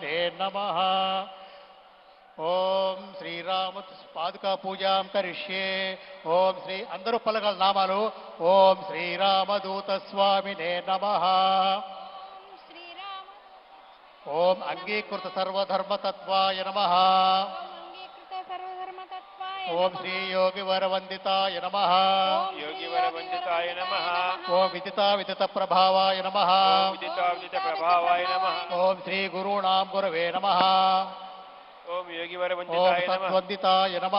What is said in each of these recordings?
స్వామినే నమ ఓం శ్రీరామ పాదుకా పూజాం కరిష్యే ఓం శ్రీ అందరూ పలకల నామాలు ఓం శ్రీరామదూత స్వామినే నమ ఓం అంగీకృత సర్వధర్మతత్వాయ నమ ओम श्री योगी वर वंदिताय नम। योगी वर वंदिताय नम। ओम विदिता विदित प्रभावाय नम। विदिता विदित प्रभावाय नम। ओम श्री गुरूणाम गुरवे नम। ओम योगी वर वंदिताय नम। वंदिताय नम।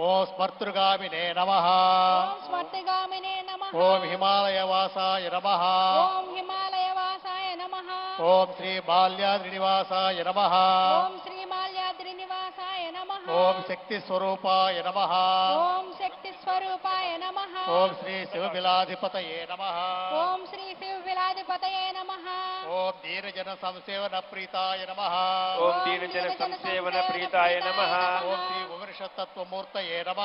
ओम स्मर्तृगामिने नमः। ओम स्मर्तृगामिने नमः। ओम हिमालयवासाय नमः। ओम हिमालयवासाय नमः। ओम श्री बाल्याद्रिनिवासाय नमः ओम ఓం శక్తి స్వరూపాయ నమ ఓం శక్తి స్వరూపాయ నమః ఓం శ్రీ శివబిలాధిపతయే నమ ఓం శ్రీ శివ విలాధిపతయే నమః ఓం దీనజన సంసేవన ప్రీతాయ నమ ఓం దీనజన సంసేవన ప్రీతాయ నమః ఓం శ్రీ ఉపనిషత్తత్వమూర్తయే నమ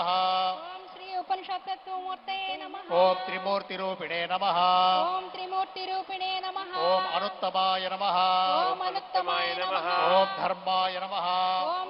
ఓం శ్రీ ఉపనిషత్తత్వమూర్తయే నమః ఓం త్రిమూర్తిరూపిణే నమ ఓం త్రిమూర్తి రూపిణే నమః ఓం అనుత్తమాయ నమ ఓం అనుత్తమాయ నమః ఓం ధర్మాయ నమ ఓం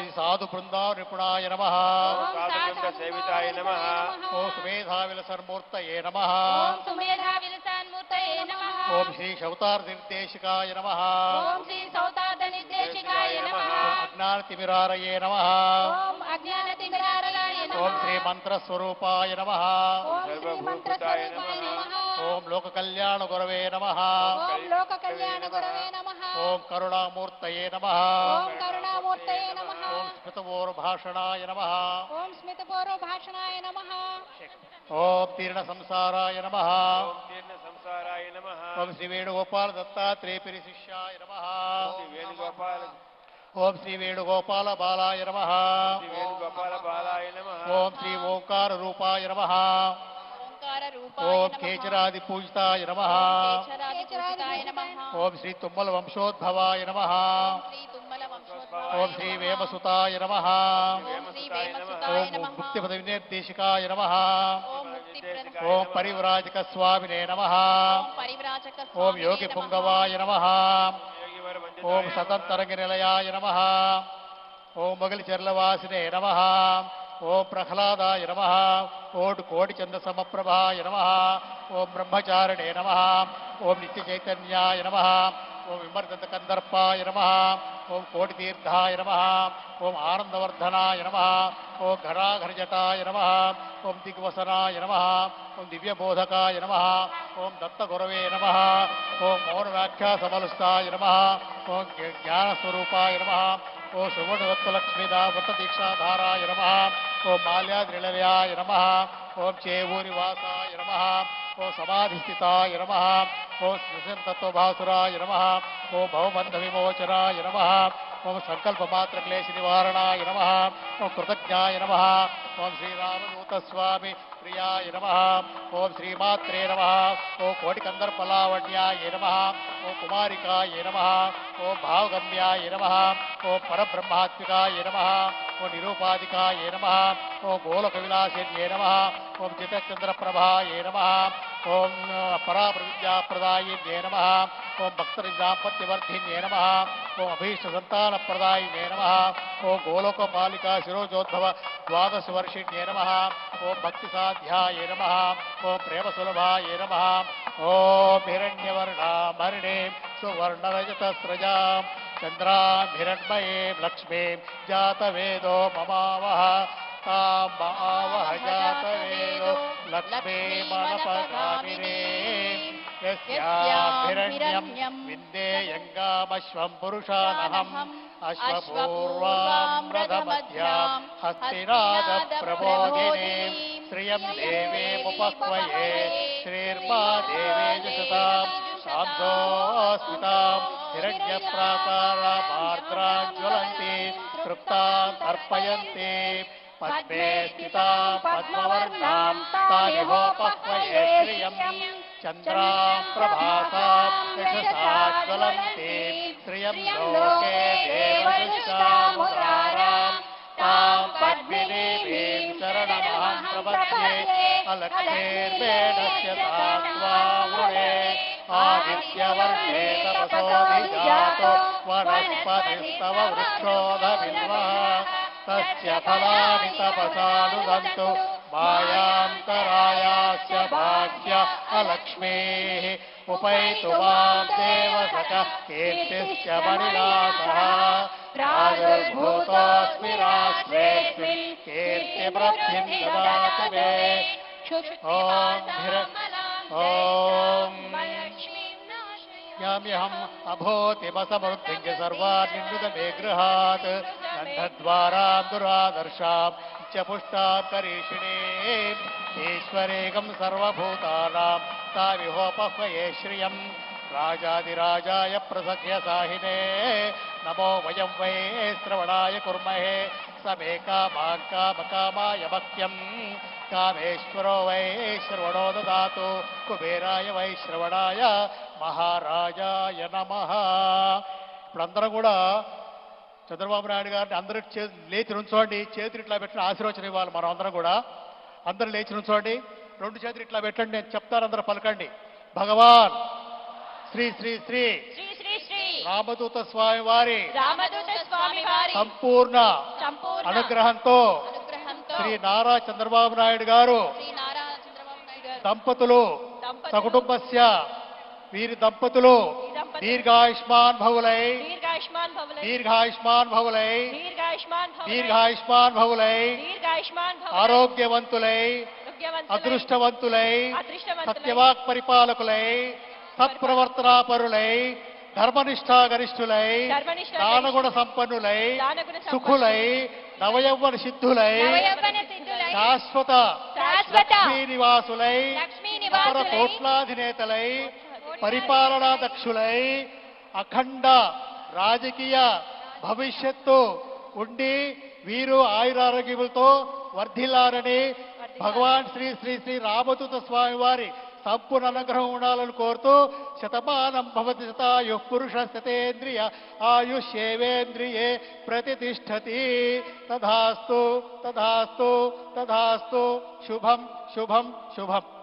శ్రీ సాధు బృందా నిపుణాయ నమ సేవితాయ నమః ఓం సుమేధావిలసన్మూర్తయే నమ ఓం సుమేధా విలసాన్మూర్తయే నమః ఓం శ్రీ శౌతార్ నిర్దేశికాయ నమ ఓం శ్రీ సౌతార్థ నిర్దేశికాయ నమః అజ్ఞానతిమిరారయే నమ ఓం అజ్ఞాన తిమిరారయాయ నమః ఓం శ్రీ మంత్రస్వరూపాయ నమ ఓం శ్రీ మంత్రస్వరూపాయ నమః ఓం లోక కళ్యాణ గురవే నమ ఓం లోక కళ్యాణ గురవే నమః ఓం కరుణామూర్తయే నమ ఓం కరుణామూర్తయే నమః ఓం స్మృతపూర్వభాషణాయ నమ ఓం స్మితపూర్వ భాషణాయ నమః ఓం తీర్ణ సంసారాయ నమ ఓం తీర్ణ సంసారాయ నమః ఓం శ్రీ వేణుగోపాల దత్తాత్రేయపిరి శిష్యాయ నమ శ్రీ వేణుగోపాల ఓం శ్రీ వేణుగోపాల బాలాయ నమ శ్రీ వేణుగోపాల బాలాయ నమః ఓం శ్రీ ఓంకార రూపాయ నమ ఓంకార రూపాయ ఓం కేచరాది పూజితాయ నమ. కేచరాది నమః. ఓం శ్రీ తుమ్మల వంశోద్భవాయ నమ. శ్రీ తుమ్మల వంశోద్భవాయ ఓం శ్రీ వేమసుతాయ నమ. ఓం శ్రీ వేమసుతాయ ఓం నమః. ముక్తిపద వినిర్దేశికాయ నమ. ఓం ముక్తి ప్రద ఓం పరివ్రాజక స్వామినే నమ. ఓం పరివ్రాజక ఓం స్వామినే యోగి. పుంగవాయ నమ. ఓం. సతంతరంగ నిలయాయ నమ. ఓం మొగలి చెర్లవాసినే నమ. ஓம் பிரகலாதாய நம ஓம் கோடிச்சந்த சமப்பிரபாய நம ஓம் பிரம்மச்சாரணே நம ஓம் நித்தியச்சைத்தன்யாய நம ஓம் விமர்தந்த கந்தர்ப்பாய நம ஓம் கோடிதீர்த்தாய நம ஓம் ஆனந்தவர்தனாய நம ஓம் கராகரஜட்டாய நம ஓம் திக்வசனாய நம ஓம் திவ்யபோதகாய நம ஓம் தத்தகுரவே நம ஓம் மௌனவாக்கியாசமலுஸ்தாய நம ஓம் ஜானஸ்வரூபாய நம ஓம் சுவர்ணதத்தலக்ஷ்மிதா வட்டதீட்சாதாராய நம ఓం సువర్ణదత్తలక్ష్మీదా నమ. ఓం మాల్యాద్రిలయాయ నమ. ఓం చేవూరివాసాయ నమ ఓం సమాధిస్థితాయ నమ. ఓ స్మృశంతత్వభాసురాయ నమ. ఓ భవబంధ విమోచనాయ నమ. ओम संकल्पमात्रक्लेशनिवारणाय नमः। ओम कृतज्ञाय नमः। ओम श्रीरामदूतस्वामि प्रियाय नमः। ओम श्रीमात्रे नमः। ओम कोटिकन्दर्पलावण्याय नमः। ओम कुमारिकाय नमः। ओम भावगम्याय नमः। ओम परब्रह्मात्मिकाय नमः। ओम निरूपाधिकाय नमः। ओम गोलकविलासिन्ये नमः। ओम चितचन्द्रप्रभाय नमः। ॐ पराप्रज्ञाप्रदायिन्ये नमः। ॐ भक्तरिदाम्पत्यवर्धिन्ये नमः। ॐ अभीष्टसन्तानप्रदायि ने नमः शिरोजोद्भव द्वादशवर्षिण्ये नमः। ॐ भक्तिसाध्याय नमः। ॐ प्रेमसुलभाय नमः। ॐ हिरण्यवर्णामरिणे सुवर्णरजतस्रजां चन्द्राधिरण्मये लक्ष्मीं जातवेदो ममावः। ेव लक्ष्मी मानसगामिरे यस्या हिरण्यम् विन्दे गङ्गामश्वम् पुरुषानहम् अश्वपूर्वाम्रदमस्या हस्तिनादप्रबोधिने श्रियम् देवे श्रीर्मा देवे विशताम् शाब्धोस्मिताम् हिरण्यप्रातामार्द्रान् ज्वलन्ति तृप्तान् अर्पयन्ति पद्मे स्थिताम् पद्मवर्णाम् तानिहोपह्वये पद्मज्य श्रियम् चन्द्रा प्रभासात्थसात् ज्वलन्ति श्रियम् लोके देवदृष्ट्यामुराम् पद्मिदेवे चरणमान् प्रवत् अलक्ष्मीपेण आत्मा वृणे आदित्यवर्णे तपसोऽभिजातो वनस्पतिस्तव वनःपतिस्तवृक्षोधर्मः तस्य फलानि तपसानुदन्तु मायान्तरायास्य भाग्य अलक्ष्मीः उपैतु मां देवसख देव सख कीर्तिश्च मनुनाथः स्मि कीर्तिवृद्धिं सुर ॐ ्याम्यहम् अभोतिमसमृद्धिङ्ग सर्वान्निन्दुतमे गृहात् दण्डद्वारा दुरादर्शां च पुष्टाकरीषिणे ईश्वरेकं सर्वभूतानां काविहोपह्वये श्रियं राजादिराजाय प्रसख्यसाहिने नमो वयं वै श्रवणाय कुर्महे समेकामाङ्कामकामाय भक्यम् కామేశ్వరో వై శ్రవణో దదాతు కుబేరాయ వై శ్రవణాయ మహారాజాయ నమ ఇప్పుడు అందరం కూడా చంద్రబాబు నాయుడు గారిని అందరూ చే లేచి నుంచోండి. చేతులు ఇట్లా పెట్టిన ఆశీర్వచనం ఇవ్వాలి మనం అందరం కూడా. అందరూ లేచి నుంచోండి. రెండు చేతులు ఇట్లా పెట్టండి. నేను చెప్తాను అందరూ పలకండి. భగవాన్! శ్రీ శ్రీ శ్రీ! శ్రీ శ్రీ శ్రీ! రామదూత స్వామి వారి సంపూర్ణ అనుగ్రహంతో శ్రీ నారా చంద్రబాబు నాయుడు గారు. దంపతులు సకుటుంబస్య వీరి దంపతులు దీర్ఘాయుష్మాన్ భవులై దీర్ఘాయుష్మాన్ భవులై. దీర్ఘాయుష్మాన్ భవులై ఆరోగ్యవంతులై అదృష్టవంతులై సత్యవాక్ పరిపాలకులై సత్ప్రవర్తనాపరులై ధర్మనిష్టాగరిష్ఠులై ధర్మనిష్ఠా దానగుణ సంపన్నులై. సుఖులై నవయవ్వన సిద్ధులై, శాశ్వత నివాసులై అపర కోట్లాధినేతలై పరిపాలనా దక్షులై అఖండ రాజకీయ భవిష్యత్తు ఉండి వీరు ఆయురారోగ్యములతో వర్ధిల్లారని భగవాన్ శ్రీ శ్రీ శ్రీ రామదూత స్వామి వారి సంపూర్ణ అనుగ్రహం ఉండాలని కోరుతూ శతమానం భవతి శతాయు పురుష శతేంద్రియ ఆయుష్యేవేంద్రియే ప్రతిష్టతి. తధాస్తు తధాస్తు తధాస్తు శుభం శుభం శుభం.